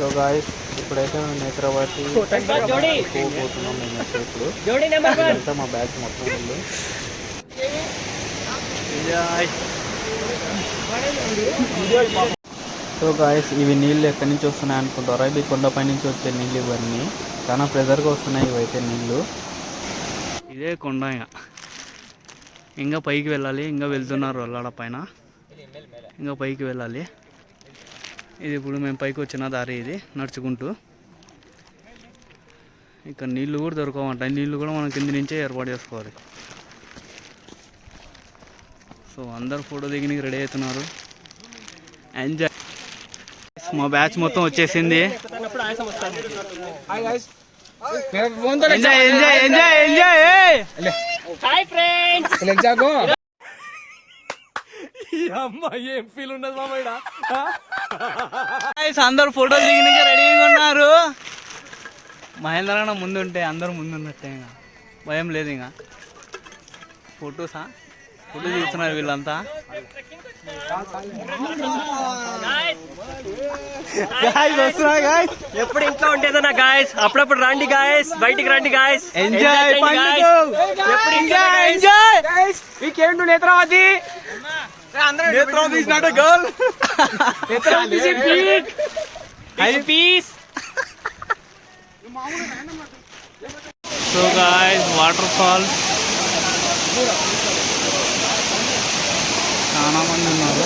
So guys ఇప్పుడైతే మేము నేత్రవతి పోతున్నాం మేమైతే ఇప్పుడు. ఇదంతా మా బ్యాచ్ మొత్తం ఉంది సో గాయస్ ఇవి నీళ్ళు ఎక్కడి నుంచి వస్తున్నాయి అనుకుంటారా? ఇది కొండపై నుంచి వచ్చే నీళ్ళు ఇవన్నీ. చాలా ప్రెజర్గా వస్తున్నాయి ఇవైతే నీళ్ళు. ఇదే కొండ ఇక. ఇంకా పైకి వెళ్ళాలి. ఇంకా వెళ్తున్నారు వాళ్ళ పైన. ఇంకా పైకి వెళ్ళాలి. ఇది ఇప్పుడు మేము పైకి వచ్చిన దారి ఇది నడుచుకుంటూ. ఇక్కడ నీళ్ళు కూడా దొరకవంట. ఈ నీళ్ళు కూడా మనం కింది నుంచే ఏర్పాటు చేసుకోవాలి. సో అందరు ఫోటో దిగనికి రెడీ అవుతున్నారు. ఎంజాయ్ మా బ్యాచ్ మొత్తం వచ్చేసింది. Enjoy enjoy enjoy enjoy hi friends Guys, అందరు ఫోటోలు దిగడానికి రెడీగా ఉన్నారు. మహేంద్ర అన్న ముందు ఉంటే అందరూ ముందు ఉన్నట్టే ఇంకా. భయం లేదు ఇంకా. ఫొటోసా ఫోటో తీస్తున్నారు వీళ్ళంతా. ఎప్పుడు ఇంట్లో ఉండేదన్నా గాయస్ అప్పుడప్పుడు రండి గాయస్ బయటికి రండి గాయస్ ఎంజాయ్ ఎప్పుడు enjoy. Netravati is not a I peace. So guys, waterfall. చాలా మంది ఉన్నారు